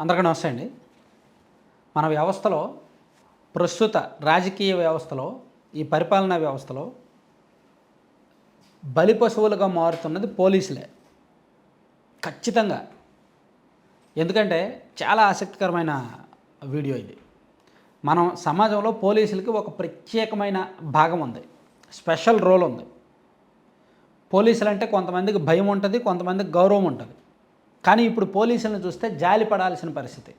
అందరికీ నమస్తే అండి. మన వ్యవస్థలో ప్రస్తుత రాజకీయ వ్యవస్థలో ఈ పరిపాలనా వ్యవస్థలో బలి పశువులుగా మారుతున్నది పోలీసులే. ఖచ్చితంగా. ఎందుకంటే చాలా ఆసక్తికరమైన వీడియో ఇది. మనం సమాజంలో పోలీసులకి ఒక ప్రత్యేకమైన భాగం ఉంది. స్పెషల్ రోల్ ఉంది. పోలీసులు అంటే కొంతమందికి భయం ఉంటుంది కొంతమందికి గౌరవం ఉంటుంది. కానీ ఇప్పుడు పోలీసులను చూస్తే జాలి పడాల్సిన పరిస్థితి.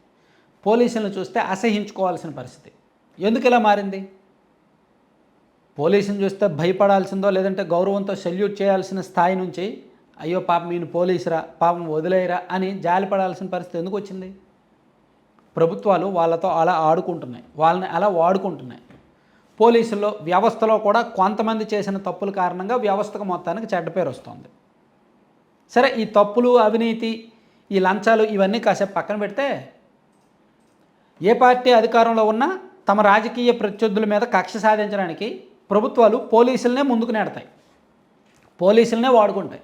పోలీసులను చూస్తే అసహించుకోవాల్సిన పరిస్థితి. ఎందుకు ఇలా మారింది? పోలీసుని చూస్తే భయపడాల్సిందో లేదంటే గౌరవంతో సెల్యూట్ చేయాల్సిన స్థాయి నుంచి అయ్యో పాపం ఈయన పోలీసురా పాపం వదిలేయరా అని జాలి పడాల్సిన పరిస్థితి ఎందుకు వచ్చింది? ప్రభుత్వాలు వాళ్ళతో అలా ఆడుకుంటున్నాయి. వాళ్ళని అలా వాడుకుంటున్నాయి. పోలీసుల్లో వ్యవస్థలో కూడా కొంతమంది చేసిన తప్పుల కారణంగా వ్యవస్థకు మొత్తానికి చెడ్డ పేరు వస్తుంది. సరే ఈ తప్పులు అవినీతి ఈ లంచాలు ఇవన్నీ కాసేపు పక్కన పెడితే ఏ పార్టీ అధికారంలో ఉన్నా తమ రాజకీయ ప్రత్యర్థుల మీద కక్ష సాధించడానికి ప్రభుత్వాలు పోలీసులనే ముందుకు నెడతాయి. పోలీసులనే వాడుకుంటాయి.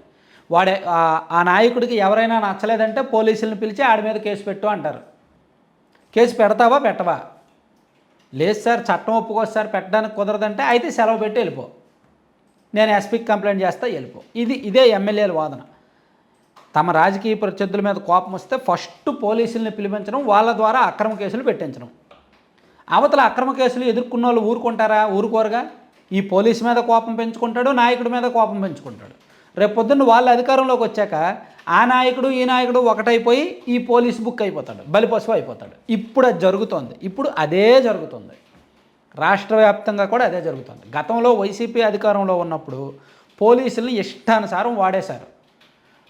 వాడే ఆ- నాయకుడికి ఎవరైనా నచ్చలేదంటే పోలీసులను పిలిచి ఆడి మీద కేసు పెట్టు అంటారు. కేసు పెడతావా పెట్టవా? లేదు సార్ చట్టం ఒప్పుకో సార్ పెట్టడానికి కుదరదంటే అయితే సెలవు పెట్టి వెళ్ళిపో. నేను ఎస్పీకి కంప్లైంట్ చేస్తా వెళ్ళిపో. ఇది ఇదే ఎమ్మెల్యేల వాదన. తమ రాజకీయ ప్రత్యర్థుల మీద కోపం వస్తే ఫస్ట్ పోలీసుల్ని పిలిపించడం వాళ్ళ ద్వారా అక్రమ కేసులు పెట్టించడం. అవతల అక్రమ కేసులు ఎదుర్కొన్న వాళ్ళు ఊరుకుంటారా? ఊరుకోరుగా? ఈ పోలీసు మీద కోపం పెంచుకుంటాడు నాయకుడి మీద కోపం పెంచుకుంటాడు. రేపొద్దున్న వాళ్ళ అధికారంలోకి వచ్చాక ఆ నాయకుడు ఈ నాయకుడు ఒకటైపోయి ఈ పోలీస్ బుక్ అయిపోతాడు బలిపశువు అయిపోతాడు. ఇప్పుడు అది జరుగుతోంది. ఇప్పుడు అదే జరుగుతుంది. రాష్ట్ర వ్యాప్తంగా కూడా అదే జరుగుతుంది. గతంలో వైసీపీ అధికారంలో ఉన్నప్పుడు పోలీసుల్ని ఇష్టానుసారం వాడేశారు.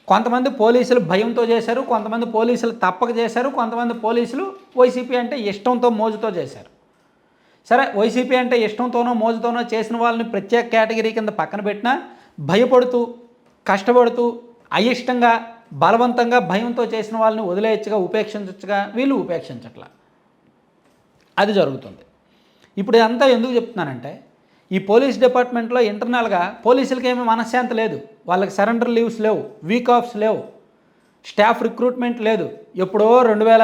కొంతమంది పోలీసులు భయంతో చేశారు కొంతమంది పోలీసులు తప్పక చేశారు కొంతమంది పోలీసులు వైసీపీ అంటే ఇష్టంతో మోజుతో చేశారు. సరే వైసీపీ అంటే ఇష్టంతోనో మోజుతోనో చేసిన వాళ్ళని ప్రత్యేక కేటగిరీ కింద పక్కన పెట్టినా భయపడుతూ కష్టపడుతూ అయిష్టంగా బలవంతంగా భయంతో చేసిన వాళ్ళని వదిలేయచ్చుగా ఉపేక్షించచ్చుగా వీళ్ళు ఉపేక్షించట్లా. అది జరుగుతుంది. ఇప్పుడు ఇదంతా ఎందుకు చెప్తున్నానంటే ఈ పోలీస్ డిపార్ట్మెంట్లో ఇంటర్నల్గా పోలీసులకి ఏమీ మనశ్శాంతి లేదు. వాళ్ళకి సరెండర్ లీవ్స్ లేవు వీక్ ఆఫ్స్ లేవు స్టాఫ్ రిక్రూట్మెంట్ లేదు. ఎప్పుడో రెండు వేల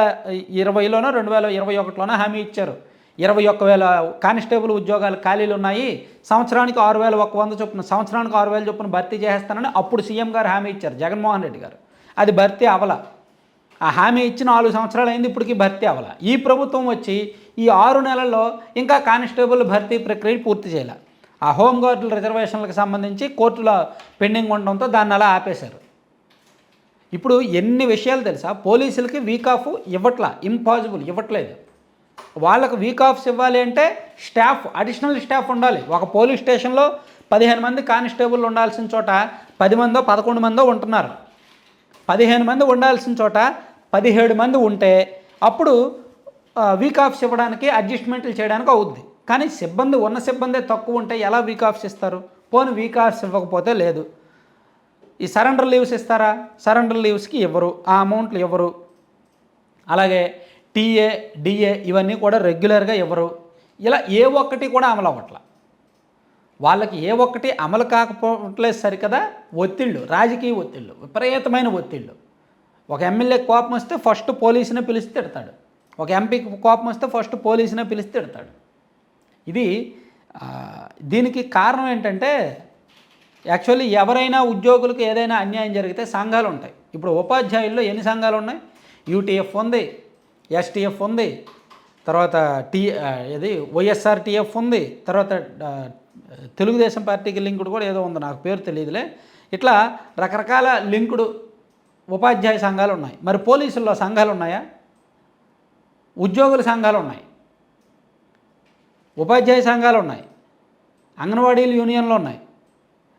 ఇరవైలోనో రెండు వేల ఇరవై ఒకటిలోనో హామీ ఇచ్చారు. ఇరవై ఒక్క వేల కానిస్టేబుల్ ఉద్యోగాలు ఖాళీలు ఉన్నాయి. సంవత్సరానికి ఆరు వేల ఒక వంద చొప్పున సంవత్సరానికి ఆరు వేల చొప్పున భర్తీ చేస్తానని అప్పుడు సీఎం గారు హామీ ఇచ్చారు జగన్మోహన్ రెడ్డి గారు. అది భర్తీ అవల. ఆ హామీ ఇచ్చి నాలుగు సంవత్సరాలు అయింది ఇప్పటికీ భర్తీ అవల. ఈ ప్రభుత్వం వచ్చి ఈ ఆరు నెలల్లో ఇంకా కానిస్టేబుల్ భర్తీ ప్రక్రియ పూర్తి చేయాలి. ఆ హోంగార్డుల రిజర్వేషన్లకు సంబంధించి కోర్టులో పెండింగ్ ఉండడంతో దాన్ని అలా ఆపేశారు. ఇప్పుడు ఎన్ని విషయాలు తెలుసా? పోలీసులకి వీక్ ఆఫ్ ఇవ్వట్లా ఇంపాసిబుల్ ఇవ్వట్లేదు. వాళ్ళకు వీక్ ఆఫ్స్ ఇవ్వాలి అంటే స్టాఫ్ అడిషనల్ స్టాఫ్ ఉండాలి. ఒక పోలీస్ స్టేషన్లో పదిహేను మంది కానిస్టేబుల్ ఉండాల్సిన చోట పది మందో పదకొండు మందో ఉంటున్నారు. పదిహేను మంది ఉండాల్సిన చోట పదిహేడు మంది ఉంటే అప్పుడు వీక్ ఆఫ్స్ ఇవ్వడానికి అడ్జస్ట్మెంట్లు చేయడానికి అవుద్ది. కానీ సిబ్బంది ఉన్న సిబ్బందే తక్కువ ఉంటే ఎలా వీక్ ఆఫ్స్ ఇస్తారు? పోనీ వీక్ ఆఫ్స్ ఇవ్వకపోతే లేదు. ఈ సరెండర్ లీవ్స్ ఇస్తారా? సరెండర్ లీవ్స్కి ఇవ్వరు. ఆ అమౌంట్లు ఇవ్వరు. అలాగే టీఏ డిఏ ఇవన్నీ కూడా రెగ్యులర్గా ఇవ్వరు. ఇలా ఏ ఒక్కటి కూడా అమలు అవ్వట్ల. వాళ్ళకి ఏ ఒక్కటి అమలు కాకపోవట్లేదు సరికదా? ఒత్తిళ్ళు రాజకీయ ఒత్తిళ్ళు విపరీతమైన ఒత్తిళ్ళు. ఒక ఎమ్మెల్యే కోపం వస్తే ఫస్ట్ పోలీసుని పిలిచి తిడతాడు. ఒక ఎంపీకి కోపం వస్తే ఫస్ట్ పోలీసునే పిలిచి తిడతాడు. ఇది దీనికి కారణం ఏంటంటే యాక్చువల్లీ ఎవరైనా ఉద్యోగులకు ఏదైనా అన్యాయం జరిగితే సంఘాలు ఉంటాయి. ఇప్పుడు ఉపాధ్యాయుల్లో ఎన్ని సంఘాలు ఉన్నాయి? యూటీఎఫ్ ఉంది ఎస్టీఎఫ్ ఉంది తర్వాత టీ ఇది వైఎస్ఆర్టీఎఫ్ ఉంది తర్వాత తెలుగుదేశం పార్టీకి లింకుడు కూడా ఏదో ఉంది నాకు పేరు తెలియదులే. ఇట్లా రకరకాల లింకుడు ఉపాధ్యాయ సంఘాలు ఉన్నాయి. మరి పోలీసుల్లో సంఘాలు ఉన్నాయా? ఉద్యోగుల సంఘాలు ఉన్నాయి. ఉపాధ్యాయ సంఘాలు ఉన్నాయి. అంగన్వాడీలు యూనియన్లు ఉన్నాయి.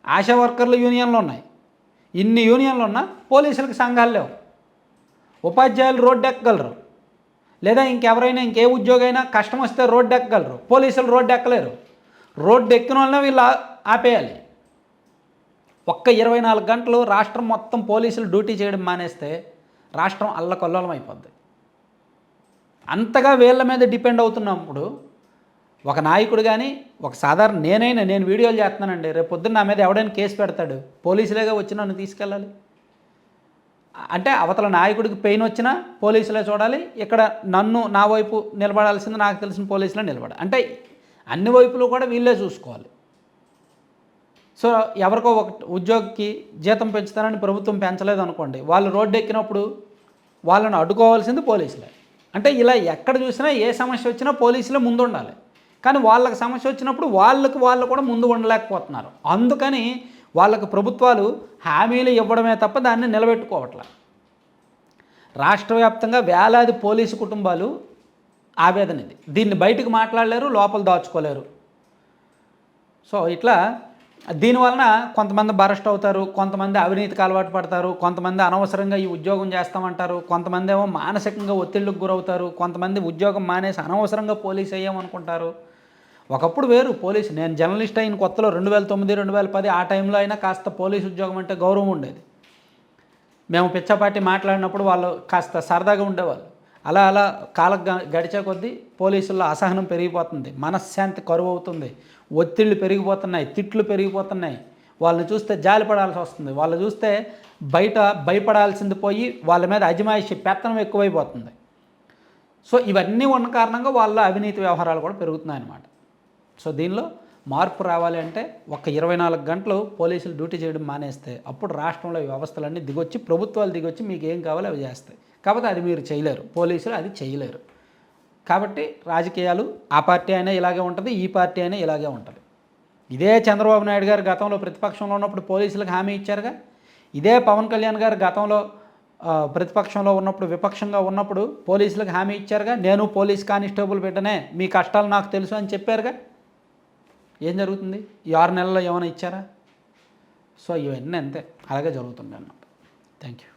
ఆశా వర్కర్లు యూనియన్లు ఉన్నాయి. ఇన్ని యూనియన్లు ఉన్నా పోలీసులకు సంఘాలు లేవు. ఉపాధ్యాయులు రోడ్డు ఎక్కగలరు? లేదా ఇంకెవరైనా ఇంకే ఉద్యోగైనా కష్టం వస్తే రోడ్డు ఎక్కగలరు? పోలీసులు రోడ్డు ఎక్కలేరు. రోడ్డు ఎక్కిన వాళ్ళనే వీళ్ళు ఆపేయాలి. ఒక్క ఇరవై నాలుగు గంటలు రాష్ట్రం మొత్తం పోలీసులు డ్యూటీ చేయడం మానేస్తే రాష్ట్రం అల్లకొల్లోలం అయిపోద్ది. అంతగా వీళ్ళ మీద డిపెండ్ అవుతున్నప్పుడు ఒక నాయకుడు కానీ ఒక సాధారణ నేనైనా నేను వీడియోలు చేస్తున్నానండి. రేపు పొద్దున్న నా మీద ఎవడైనా కేసు పెడతాడు పోలీసులేగా వచ్చి నన్ను తీసుకెళ్ళాలి? అంటే అవతల నాయకుడికి పెయిన్ వచ్చినా పోలీసులే చూడాలి ఇక్కడ నన్ను నా వైపు నిలబడాల్సింది నాకు తెలిసిన పోలీసులే నిలబడాలి. అంటే అన్ని వైపులు కూడా వీళ్ళే చూసుకోవాలి. సో ఎవరికో ఒక ఉద్యోగికి జీతం పెంచుతారని ప్రభుత్వం పెంచలేదు అనుకోండి వాళ్ళు రోడ్డు ఎక్కినప్పుడు వాళ్ళని అడ్డుకోవాల్సింది పోలీసులే. అంటే ఇలా ఎక్కడ చూసినా ఏ సమస్య వచ్చినా పోలీసులే ముందు ఉండాలి కానీ వాళ్ళకి సమస్య వచ్చినప్పుడు వాళ్ళకు వాళ్ళు కూడా ముందు ఉండలేకపోతున్నారు. అందుకని వాళ్ళకు ప్రభుత్వాలు హామీలు ఇవ్వడమే తప్ప దాన్ని నిలబెట్టుకోవట్లే. రాష్ట్ర వ్యాప్తంగా వేలాది పోలీసు కుటుంబాలు ఆవేదన ఇది. దీన్ని బయటకు మాట్లాడలేరు లోపల దాచుకోలేరు. సో ఇట్లా దీనివలన కొంతమంది బరెస్ట్ అవుతారు కొంతమంది అవినీతికి అలవాటు పడతారు కొంతమంది అనవసరంగా ఈ ఉద్యోగం చేస్తామంటారు కొంతమంది ఏమో మానసికంగా ఒత్తిళ్ళకు గురవుతారు కొంతమంది ఉద్యోగం మానేసి అనవసరంగా పోలీస్ అయ్యామనుకుంటారు. ఒకప్పుడు వేరు పోలీస్ నేను జర్నలిస్ట్ అయిన కొత్తలో రెండు వేల తొమ్మిది రెండు వేల పది ఆ టైంలో అయినా కాస్త పోలీస్ ఉద్యోగం అంటే గౌరవం ఉండేది. మేము పిచ్చపాటి మాట్లాడినప్పుడు వాళ్ళు కాస్త సరదాగా ఉండేవాళ్ళు. అలా అలా కాలం గ- గడిచే కొద్దీ పోలీసుల్లో అసహనం పెరిగిపోతుంది మనశ్శాంతి కరువు అవుతుంది ఒత్తిళ్ళు పెరిగిపోతున్నాయి తిట్లు పెరిగిపోతున్నాయి. వాళ్ళని చూస్తే జాలిపడాల్సి వస్తుంది. వాళ్ళు చూస్తే బయట భయపడాల్సింది పోయి వాళ్ళ మీద అజమాయిషి పెత్తనం ఎక్కువైపోతుంది. సో ఇవన్నీ ఉన్న కారణంగా వాళ్ళ అవినీతి వ్యవహారాలు కూడా పెరుగుతున్నాయి అన్నమాట సో దీనిలో మార్పు రావాలి అంటే ఒక ఇరవై నాలుగు గంటలు పోలీసులు డ్యూటీ చేయడం మానేస్తే అప్పుడు రాష్ట్రంలో వ్యవస్థలన్నీ దిగొచ్చి ప్రభుత్వాలు దిగొచ్చి మీకు ఏం కావాలో అవి చేస్తాయి. కాకపోతే అది మీరు చేయలేరు. పోలీసులు అది చేయలేరు. కాబట్టి రాజకీయాలు ఆ పార్టీ అయినా ఇలాగే ఉంటుంది ఈ పార్టీ అయినా ఇలాగే ఉంటుంది. ఇదే చంద్రబాబు నాయుడు గారు గతంలో ప్రతిపక్షంలో ఉన్నప్పుడు పోలీసులకు హామీ ఇచ్చారుగా? ఇదే పవన్ కళ్యాణ్ గారు గతంలో ప్రతిపక్షంలో ఉన్నప్పుడు విపక్షంగా ఉన్నప్పుడు పోలీసులకు హామీ ఇచ్చారుగా? నేను పోలీస్ కానిస్టేబుల్ బిడ్డనే మీ కష్టాలు నాకు తెలుసు అని చెప్పారుగా? ఏం జరుగుతుంది? ఈ ఆరు నెలల్లో ఏమైనా ఇచ్చారా? సో ఇవన్నీ అంతే అలాగే జరుగుతుంది అన్నమాట. Thank you